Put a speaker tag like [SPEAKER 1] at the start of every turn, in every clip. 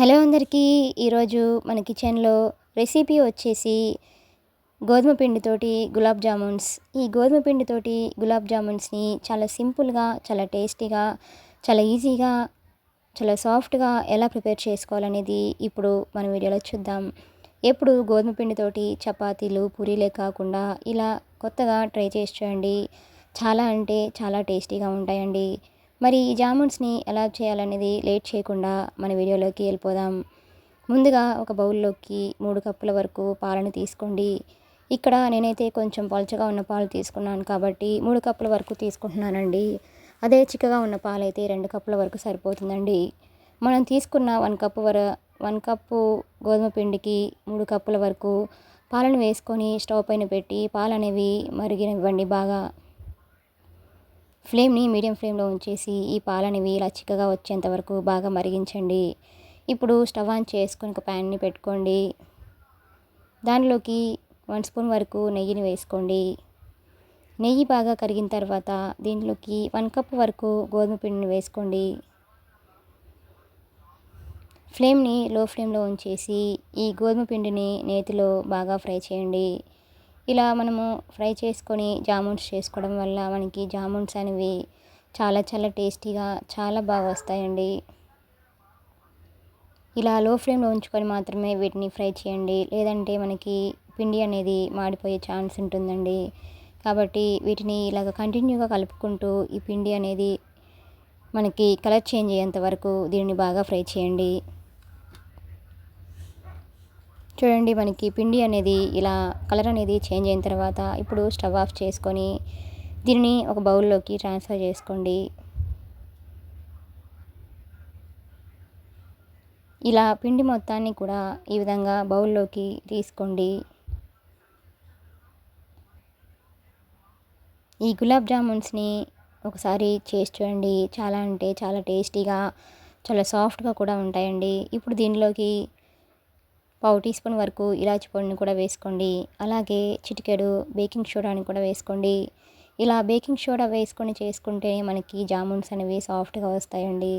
[SPEAKER 1] Hello అందరికీ ఈరోజు మన కిచెన్లో రెసిపీ వచ్చేసి గోధుమ పిండితోటి గులాబ్ జామున్స్. ఈ గోధుమ పిండితోటి గులాబ్ జామున్స్ని చాలా సింపుల్గా చాలా టేస్టీగా చాలా ఈజీగా చాలా సాఫ్ట్గా ఎలా ప్రిపేర్ చేసుకోవాలనేది ఇప్పుడు మన వీడియోలో చూద్దాం. ఎప్పుడు గోధుమ పిండితోటి చపాతీలు పూరీలే కాకుండా ఇలా కొత్తగా ట్రై చేసి చూడండి. చాలా అంటే చాలా టేస్టీగా ఉంటాయండి. మరి ఈ జామున్స్ని ఎలా చేయాలనేది లేట్ చేయకుండా మన వీడియోలోకి వెళ్ళిపోదాం. ముందుగా ఒక బౌల్లోకి మూడు కప్పుల వరకు పాలను తీసుకోండి. ఇక్కడ నేనైతే కొంచెం పలుచగా ఉన్న పాలు తీసుకున్నాను కాబట్టి మూడు కప్పుల వరకు తీసుకుంటున్నానండి. అదే చిక్కగా ఉన్న పాలు అయితే రెండు కప్పుల వరకు సరిపోతుందండి. మనం తీసుకున్న వన్ కప్పు వర వన్ కప్పు గోధుమ పిండికి మూడు కప్పుల వరకు పాలను వేసుకొని స్టవ్ పైన పెట్టి పాలు అనేవి మరిగినివ్వండి బాగా. ఫ్లేమ్ని మీడియం ఫ్లేమ్లో ఉంచేసి ఈ పాలనేవి ఇలా చిక్కగా వచ్చేంత వరకు బాగా మరిగించండి. ఇప్పుడు స్టవ్ ఆన్ చేసుకొని ఒక ప్యాన్ని పెట్టుకోండి. దానిలోకి వన్ స్పూన్ వరకు నెయ్యిని వేసుకోండి. నెయ్యి బాగా కరిగిన తర్వాత దీంట్లోకి వన్ కప్ వరకు గోధుమ పిండిని వేసుకోండి. ఫ్లేమ్ని లో ఫ్లేమ్లో ఉంచేసి ఈ గోధుమ పిండిని నేతిలో బాగా ఫ్రై చేయండి. ఇలా మనము ఫ్రై చేసుకొని జామున్స్ చేసుకోవడం వల్ల మనకి జామున్స్ అనేవి చాలా చాలా టేస్టీగా చాలా బాగా వస్తాయండి. ఇలా లో ఫ్లేమ్లో ఉంచుకొని మాత్రమే వీటిని ఫ్రై చేయండి. లేదంటే మనకి పిండి అనేది మాడిపోయే ఛాన్స్ ఉంటుందండి. కాబట్టి వీటిని ఇలాగ కంటిన్యూగా కలుపుకుంటూ ఈ పిండి అనేది మనకి కలర్ చేంజ్ అయ్యేంత వరకు దీన్ని బాగా ఫ్రై చేయండి. చూడండి మనకి పిండి అనేది ఇలా కలర్ అనేది చేంజ్ అయిన తర్వాత ఇప్పుడు స్టవ్ ఆఫ్ చేసుకొని దీనిని ఒక బౌల్లోకి ట్రాన్స్ఫర్ చేసుకోండి. ఇలా పిండి మొత్తాన్ని కూడా ఈ విధంగా బౌల్లోకి తీసుకోండి. ఈ గులాబ్ జామున్స్ని ఒకసారి చేసి చూడండి. చాలా అంటే చాలా టేస్టీగా చాలా సాఫ్ట్గా కూడా ఉంటాయండి. ఇప్పుడు దీనిలోకి పావు టీ స్పూన్ వరకు ఇలాచి పొడిని కూడా వేసుకోండి. అలాగే చిటికెడు బేకింగ్ సోడాని కూడా వేసుకోండి. ఇలా బేకింగ్ సోడా వేసుకొని చేసుకుంటే మనకి జామున్స్ అనేవి సాఫ్ట్గా వస్తాయండి.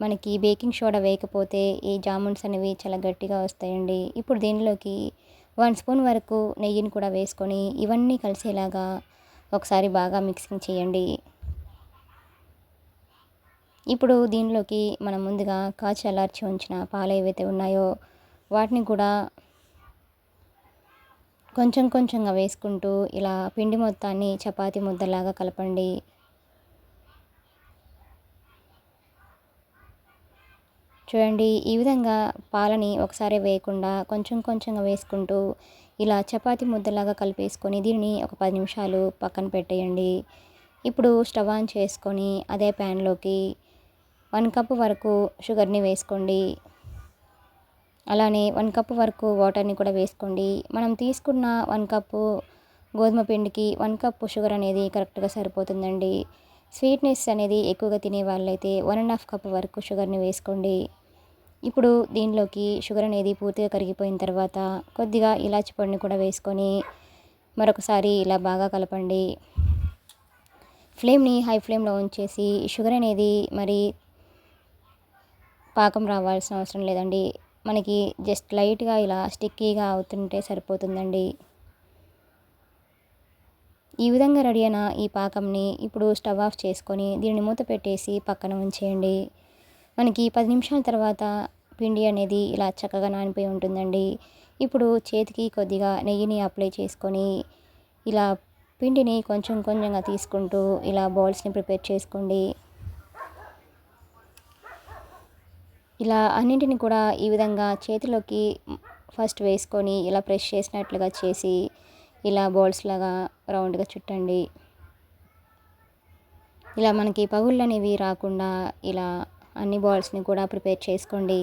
[SPEAKER 1] మనకి బేకింగ్ సోడా వేయకపోతే ఈ జామున్స్ అనేవి చాలా గట్టిగా వస్తాయండి. ఇప్పుడు దీనిలోకి వన్ స్పూన్ వరకు నెయ్యిని కూడా వేసుకొని ఇవన్నీ కలిసేలాగా ఒకసారి బాగా మిక్సింగ్ చేయండి. ఇప్పుడు దీనిలోకి మనం ముందుగా కాచి అల్లార్చి ఉంచిన పాలు ఏవైతే ఉన్నాయో వాటిని కూడా కొంచెం కొంచెంగా వేసుకుంటూ ఇలా పిండి మొత్తాన్ని చపాతీ ముద్దలాగా కలపండి. చూడండి ఈ విధంగా పాలని ఒకసారి వేయకుండా కొంచెం కొంచెంగా వేసుకుంటూ ఇలా చపాతి ముద్దలాగా కలిపేసుకొని దీనిని ఒక పది నిమిషాలు పక్కన పెట్టేయండి. ఇప్పుడు స్టవ్ ఆన్ చేసుకొని అదే ప్యాన్లోకి వన్ కప్ వరకు షుగర్ని వేసుకోండి. అలానే వన్ కప్ వరకు వాటర్ని కూడా వేసుకోండి. మనం తీసుకున్న వన్ కప్పు గోధుమ పిండికి వన్ కప్పు షుగర్ అనేది కరెక్ట్గా సరిపోతుందండి. స్వీట్నెస్ అనేది ఎక్కువగా తినే వాళ్ళైతే వన్ అండ్ హాఫ్ కప్ వరకు షుగర్ని వేసుకోండి. ఇప్పుడు దీనిలోకి షుగర్ అనేది పూర్తిగా కరిగిపోయిన తర్వాత కొద్దిగా ఇలాచి పొడిని కూడా వేసుకొని మరొకసారి ఇలా బాగా కలపండి. ఫ్లేమ్ని హై ఫ్లేమ్లో ఉంచేసి షుగర్ అనేది మరి పాకం రావాల్సిన అవసరం లేదండి. మనకి జస్ట్ లైట్గా ఇలా స్టిక్కీగా అవుతుంటే సరిపోతుందండి. ఈ విధంగా రెడీ అయిన ఈ పాకంని ఇప్పుడు స్టవ్ ఆఫ్ చేసుకొని దీన్ని మూత పెట్టేసి పక్కన ఉంచేయండి. మనకి పది నిమిషాల తర్వాత పిండి అనేది ఇలా చక్కగా నానిపోయి ఉంటుందండి. ఇప్పుడు చేతికి కొద్దిగా నెయ్యిని అప్లై చేసుకొని ఇలా పిండిని కొంచెం కొంచెంగా తీసుకుంటూ ఇలా బౌల్స్ని ప్రిపేర్ చేసుకోండి. ఇలా అన్నింటిని కూడా ఈ విధంగా చేతిలోకి ఫస్ట్ వేసుకొని ఇలా ప్రెస్ చేసినట్లుగా చేసి ఇలా బౌల్స్ లాగా రౌండ్గా చుట్టండి. ఇలా మనకి పగుళ్ళు అనేవి రాకుండా ఇలా అన్ని బాల్స్ని కూడా ప్రిపేర్ చేసుకోండి.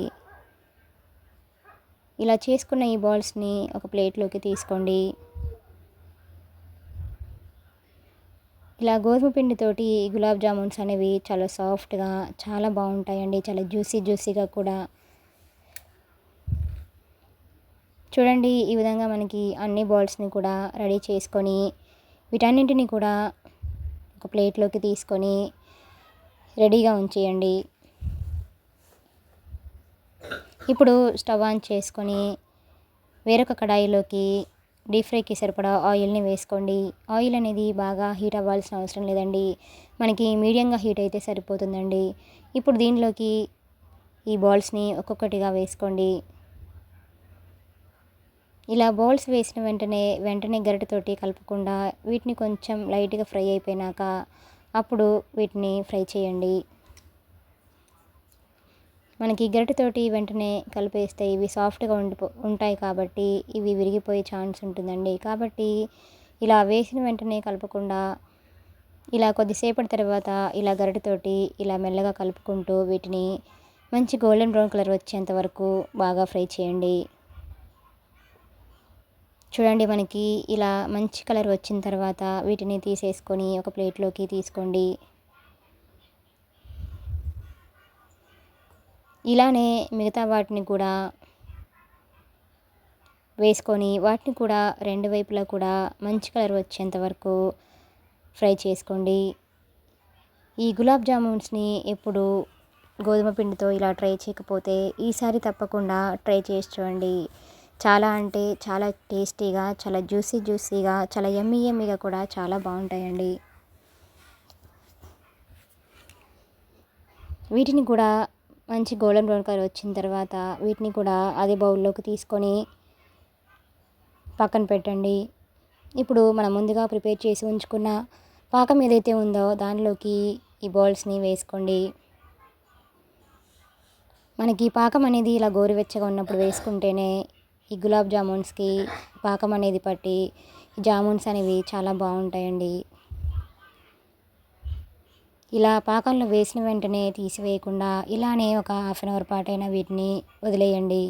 [SPEAKER 1] ఇలా చేసుకున్న ఈ బాల్స్ని ఒక ప్లేట్లోకి తీసుకోండి. ఇలా గోధుమ పిండితోటి గులాబ్ జామున్స్ అనేవి చాలా సాఫ్ట్గా చాలా బాగుంటాయండి. చాలా జ్యూసీ జ్యూసీగా కూడా. చూడండి ఈ విధంగా మనకి అన్ని బాల్స్ని కూడా రెడీ చేసుకొని వీటన్నింటినీ కూడా ఒక ప్లేట్లోకి తీసుకొని రెడీగా ఉంచేయండి. ఇప్పుడు స్టవ్ ఆన్ చేసుకొని వేరొక కడాయిలోకి డీప్ ఫ్రైకి సరిపడా ఆయిల్ని వేసుకోండి. ఆయిల్ అనేది బాగా హీట్ అవ్వాల్సిన అవసరం లేదండి. మనకి మీడియంగా హీట్ అయితే సరిపోతుందండి. ఇప్పుడు దీనిలోకి ఈ బాల్స్ని ఒక్కొక్కటిగా వేసుకోండి. ఇలా బౌల్స్ వేసిన వెంటనే వెంటనే గరిటెతోటి కలపకుండా వీటిని కొంచెం లైట్గా ఫ్రై అయిపోయినాక అప్పుడు వీటిని ఫ్రై చేయండి. మనకి గరిటెతోటి వెంటనే కలిపేస్తే ఇవి సాఫ్ట్గా ఉండిపో ఉంటాయి కాబట్టి ఇవి విరిగిపోయే ఛాన్స్ ఉంటుందండి. కాబట్టి ఇలా వేసిన వెంటనే కలపకుండా ఇలా కొద్దిసేపటి తర్వాత ఇలా గరిటెతోటి ఇలా మెల్లగా కలుపుకుంటూ వీటిని మంచి గోల్డెన్ బ్రౌన్ కలర్ వచ్చేంత వరకు బాగా ఫ్రై చేయండి. చూడండి మనకి ఇలా మంచి కలర్ వచ్చిన తర్వాత వీటిని తీసేసుకొని ఒక ప్లేట్లోకి తీసుకోండి. ఇలానే మిగతా వాటిని కూడా వేసుకొని వాటిని కూడా రెండు వైపులా కూడా మంచి కలర్ వచ్చేంత వరకు ఫ్రై చేసుకోండి. ఈ గులాబ్ జామున్స్ని ఎప్పుడు గోధుమ పిండితో ఇలా ట్రై చేయకపోతే ఈసారి తప్పకుండా ట్రై చేసి చూడండి. చాలా అంటే చాలా టేస్టీగా చాలా జ్యూసీ జ్యూసీగా చాలా ఎమ్మీ ఎమ్మీగా కూడా చాలా బాగుంటాయండి. వీటిని కూడా మంచి గోల్డెన్ బ్రౌన్ కలర్ వచ్చిన తర్వాత వీటిని కూడా అదే బౌల్లోకి తీసుకొని పక్కన పెట్టండి. ఇప్పుడు మనం ముందుగా ప్రిపేర్ చేసి ఉంచుకున్న పాకం ఏదైతే ఉందో దానిలోకి ఈ బౌల్స్ని వేసుకోండి. మనకి పాకం అనేది ఇలా గోరువెచ్చగా ఉన్నప్పుడు వేసుకుంటేనే ఈ గులాబ్ జామున్స్కి పాకం అనేది పట్టి జామున్స్ అనేవి చాలా బాగుంటాయండి. ఇలా పాకంలో వేసిన వెంటనే తీసివేయకుండా ఇలానే ఒక హాఫ్ అన్ అవర్ పాటైనా వీటిని వదిలేయండి.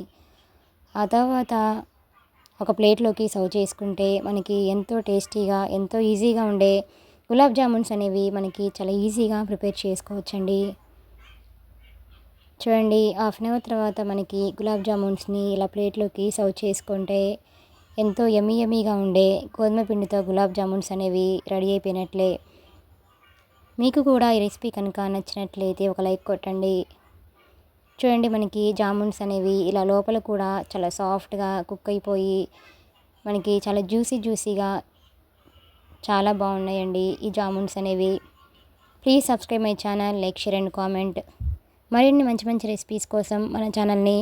[SPEAKER 1] ఆ తర్వాత ఒక ప్లేట్లోకి సర్వ్ చేసుకుంటే మనకి ఎంతో టేస్టీగా ఎంతో ఈజీగా ఉండే గులాబ్ జామున్స్ అనేవి మనకి చాలా ఈజీగా ప్రిపేర్ చేసుకోవచ్చండి. చూడండి హాఫ్ అన్ అవర్ తర్వాత మనకి గులాబ్ జామున్స్ని ఇలా ప్లేట్లోకి సర్వ్ చేసుకుంటే ఎంతో యమీ యమీగా ఉండే గోధుమ పిండితో గులాబ్ జామున్స్ అనేవి రెడీ అయిపోయినట్లే. మీకు కూడా ఈ రెసిపీ కనుక నచ్చినట్లయితే ఒక లైక్ కొట్టండి. చూడండి మనకి జామున్స్ అనేవి ఇలా లోపల కూడా చాలా సాఫ్ట్గా కుక్ అయిపోయి మనకి చాలా జ్యూసీ జ్యూసీగా చాలా బాగున్నాయండి ఈ జామున్స్ అనేవి. Please subscribe my channel like share and comment. మరిన్ని మంచి మంచి రెసిపీస్ కోసం మన ఛానల్ని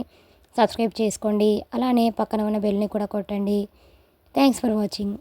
[SPEAKER 1] సబ్స్క్రైబ్ చేసుకోండి. అలానే పక్కన ఉన్న బెల్ని కూడా కొట్టండి. Thanks for watching.